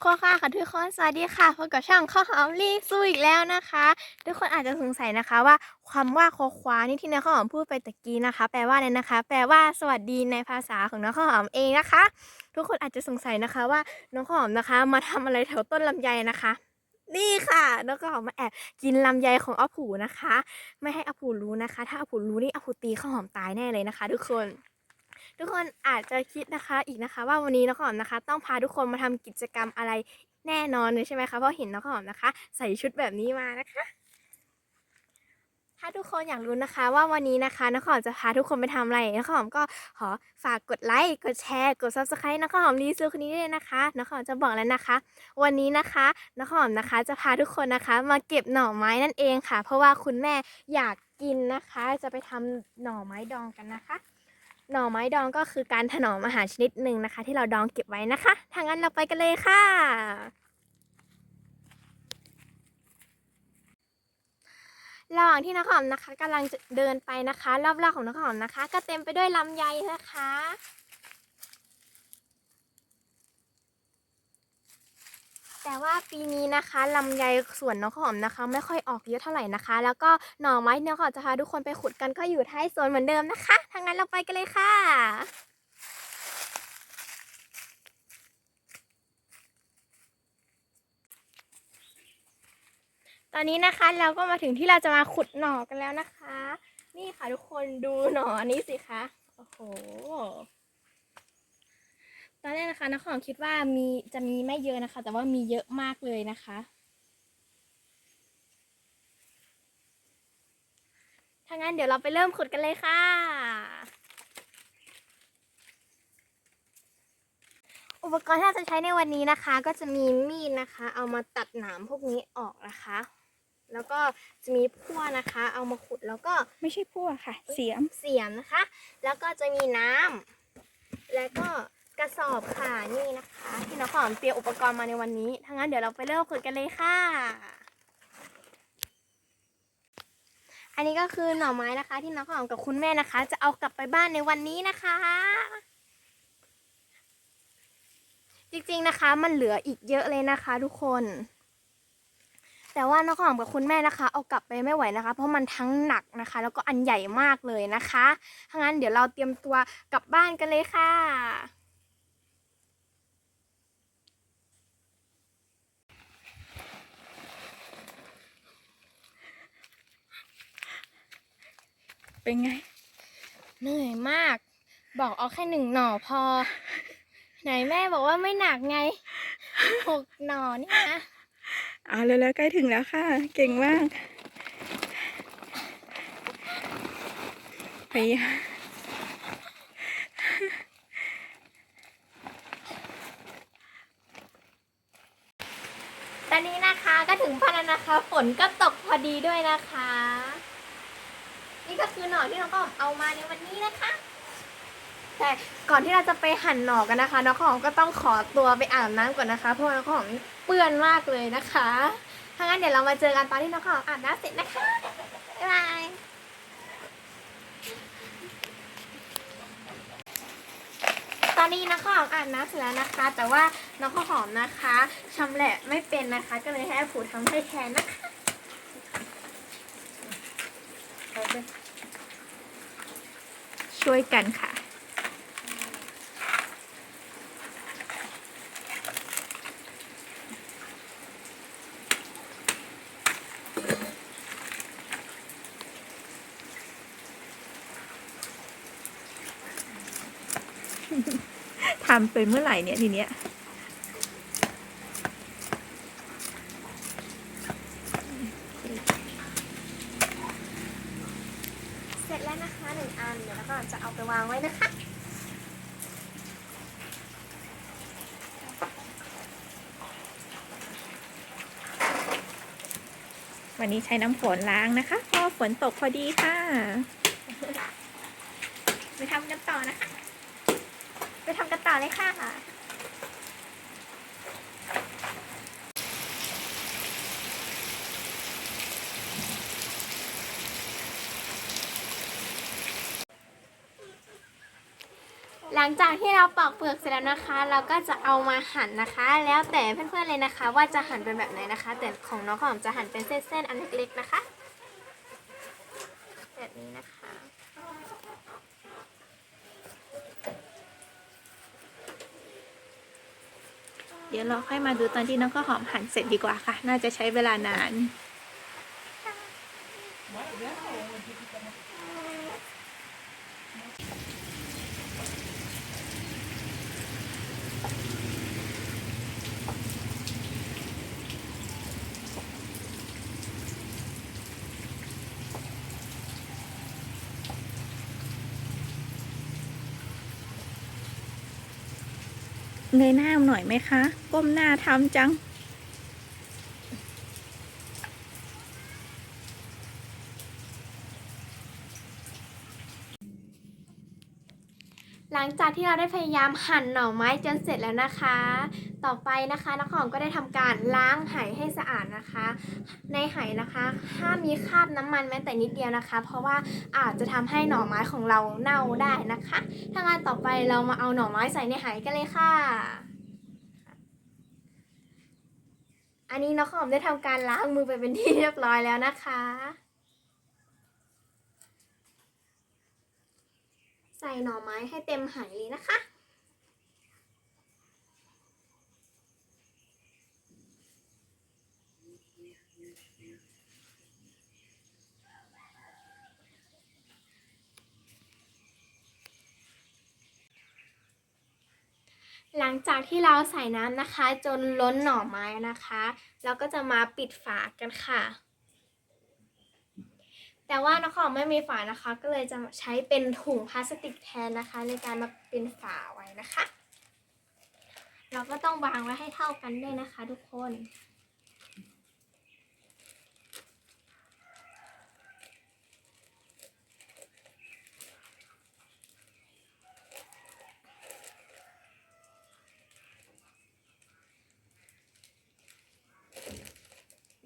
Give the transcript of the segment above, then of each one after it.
โคค่าค่ะทุกคนสวัสดีค่ะพบกับช่องข้าวหอมรีสู้อีกแล้วนะคะ ทุกคนอาจจะสงสัยนะคะว่าความว่าโคควานี่ที่น้องข้าวหอมพูดไปตะกี้นะคะ แปลว่าอะไรนะคะ แปลว่าสวัสดีในภาษาของน้องข้าวหอมเองนะคะ ทุกคนอาจจะสงสัยนะคะว่าน้องข้าวหอมนะคะ มาทำอะไรแถวต้นลำไยนะคะนี่ค่ะน้องข้าวหอมมาแอบกินลำไยของอาผูนะคะ ไม่ให้อาผูรู้นะคะ ถ้าอาผูรู้นี่อาผูตีข้าวหอมตายแน่เลยนะคะ ทุกคน ทุกคนอาจจะคิดนะคะอีกนะคะ ว่าวันนี้น้องหอมนะคะ ต้องพาทุกคนมาทำกิจกรรมอะไรแน่นอนเลยใช่ไหมคะเพราะเห็นน้องหอมนะคะ ใส่ชุดแบบนี้มานะคะ ถ้าทุกคนอยากรู้นะคะ ว่าวันนี้นะคะน้องข้าวหอมจะพาทุกคนไปทำอะไรน้องข้าวหอมก็ขอฝากกดไลค์กดแชร์กด subscribe น้องข้าวหอมรีซูคนนี้ด้วยนะคะน้องข้าวหอมจะบอกแล้วนะคะ วันนี้นะคะน้องข้าวหอมนะคะ จะพาทุกคนนะคะ มาเก็บหน่อไม้นั่นเองค่ะ เพราะว่าคุณแม่อยากกินนะคะ จะไปทำหน่อไม้ดองกันนะคะ หน่อไม้ดองก็คือการถนอมอาหารชนิดหนึ่งนะคะ ที่เราดองเก็บไว้นะคะทางนั้นเราไปกันเลยค่ะ ระหว่างที่น้องหอมนะคะกำลังเดินไปนะคะ รอบๆของน้องหอมนะคะ ก็เต็มไปด้วยลำไยนะคะ แต่ว่าปีนี้นะคะลำไยสวนน้องหอมนะคะ ไม่ค่อยออกเยอะเท่าไหร่นะคะ แล้วก็หน่อไม้ที่น้อจะพาทุกคนไปขุดกันก็อยู่ท้ายสวนเหมือนเดิมนะคะถ้างั้นเราไปกันเลยค่ะตอนนี้นะคะเราก็มาถึงที่เราจะมาขุดหน่อกันแล้วนะคะ นี่ค่ะทุกคนดูหน่ออันนี้สิคะ โอ้โห ตอนแรกนะคะนักของคิดว่ามีจะมีไม่เยอะนะคะ แต่ว่ามีเยอะมากเลยนะคะ ถ้างั้นเดี๋ยวเราไปเริ่มขุดกันเลยค่ะ อุปกรณ์ที่เราจะใช้ในวันนี้นะคะ ก็จะมีมีดนะคะ เอามาตัดหนามพวกนี้ออกนะคะ แล้วก็จะมีพั่วนะคะ เอามาขุดแล้วก็ไม่ใช่พวกค่ะ เสียมเสียมนะคะ แล้วก็จะมีน้ำแล้วก็ กระสอบค่ะนี่นะคะ ที่น้องหอมเตรียมอุปกรณ์มาในวันนี้ถ้างั้นเดี๋ยวเราไปเริ่มขุดกันเลยค่ะ อันนี้ก็คือหน่อไม้นะคะ ที่น้องหอมกับคุณแม่นะคะ จะเอากลับไปบ้านในวันนี้นะคะ จริงๆนะคะมันเหลืออีกเยอะเลยนะคะ ทุกคน แต่ว่าน้องหอมกับคุณแม่นะคะ เอากลับไปไม่ไหวนะคะ เพราะมันทั้งหนักนะคะ แล้วก็อันใหญ่มากเลยนะคะถ้างั้นเดี๋ยวเราเตรียมตัวกลับบ้านกันเลยค่ะ เป็นไง เหนื่อยมาก บอกเอาแค่หนึ่งหน่อพอ ไหนแม่บอกว่าไม่หนักไงหกหน่อนี่นะเอาเร็วๆใกล้ถึงแล้วค่ะ เก่งมากไปตอนนี้นะคะก็ถึงพันแล้วนะคะ ฝนก็ตกพอดีด้วยนะคะ นี่ก็คือหน่อที่น้องก็เอามาในวันนี้นะคะ แต่ก่อนที่เราจะไปหั่นหน่อกันนะคะ น้องของก็ต้องขอตัวไปอาบน้ำก่อนนะคะ เพราะว่าน้องของเปื้อนมากเลยนะคะถ้างั้นเดี๋ยวเรามาเจอกันตอนที่น้องของอาบน้ำเสร็จนะคะ บ๊ายบายตอนนี้น้องขอมอาบน้ำเสร็จแล้วนะคะ แต่ว่าน้องข้าวหอมนะคะชำแหละไม่เป็นนะคะ ก็เลยให้อาผูทำให้แทนนะคะ ช่วยกันค่ะ ทำเป็นเมื่อไหร่เนี่ยทีเนี้ย เสร็จแล้วนะคะหนึ่งอันเดี๋ยวเรา ก็จะเอาไปวางไว้นะคะวันนี้ใช้น้ำฝนล้างนะคะเพราะฝนตกพอดีค่ะ ไปทำกันต่อนะคะ ไปทำกันต่อเลยค่ะ หลังจากที่เราปอกเปลือกเสร็จแล้วนะคะ เราก็จะเอามาหั่นนะคะ แล้วแต่เพื่อนๆเลยนะคะ ว่าจะหั่นเป็นแบบไหนนะคะ แต่ของน้องข้าวหอมจะหั่นเป็นเส้นๆอันเล็กๆนะคะ แบบนี้นะคะเดี๋ยวเราค่อยมาดูตอนที่น้องข้าวหอมหั่นเสร็จดีกว่าค่ะ น่าจะใช้เวลานาน เงยหน้าหน่อยไหมคะ ก้มหน้าทำจัง หลังจากที่เราได้พยายามหั่นหน่อไม้จนเสร็จแล้วนะคะ ต่อไปนะคะน้องหอมก็ได้ทำการล้างไหให้สะอาดนะคะ ในไหนะคะห้ามมีคราบน้ำมันแม้แต่นิดเดียวนะคะ เพราะว่าอาจจะทำให้หน่อไม้ของเราเน่าได้นะคะถ้างั้นต่อไปเรามาเอาหน่อไม้ใส่ในไหกันเลยค่ะ อันนี้น้องหอมได้ทำการล้างมือไปเป็นที่เรียบร้อยแล้วนะคะใส่หน่อไม้ให้เต็มไหเลยนะคะ หลังจากที่เราใส่น้ำนะคะ จนล้นหน่อไม้นะคะ เราก็จะมาปิดฝากันค่ะ แต่ว่าน้องของไม่มีฝานะคะ ก็เลยจะใช้เป็นถุงพลาสติกแทนนะคะ ในการมาเป็นฝาไว้นะคะ เราก็ต้องวางไว้ให้เท่ากันด้วยนะคะ ทุกคน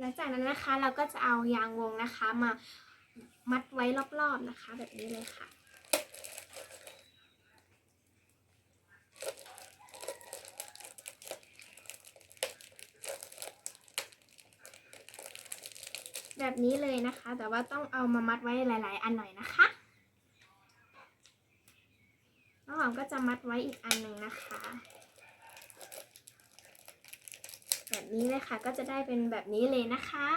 ลังจากนั้นนะคะเราก็จะเอายางวงนะคะมามัดไว้รอบๆนะคะ แบบนี้เลยค่ะแบบนี้เลยนะคะ แต่ว่าต้องเอามามัดไว้หลาย ๆ อันหน่อยนะคะน้องหอมก็จะมัดไว้อีกอันหนึ่งนะคะ แบบนี้เลยค่ะก็จะได้เป็นแบบนี้เลยนะคะ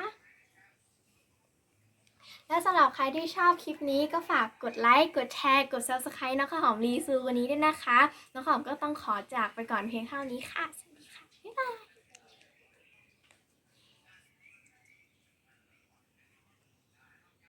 แล้วสำหรับใครที่ชอบคลิปนี้ก็ฝากกดไลค์กดแชร์กด subscribe น้องข้าวหอมรีซูวันนี้ด้วยนะคะ น้องข้าวหอมก็ต้องขอจากไปก่อนเพียงเท่านี้ค่ะสวัสดีค่ะบ๊ายบาย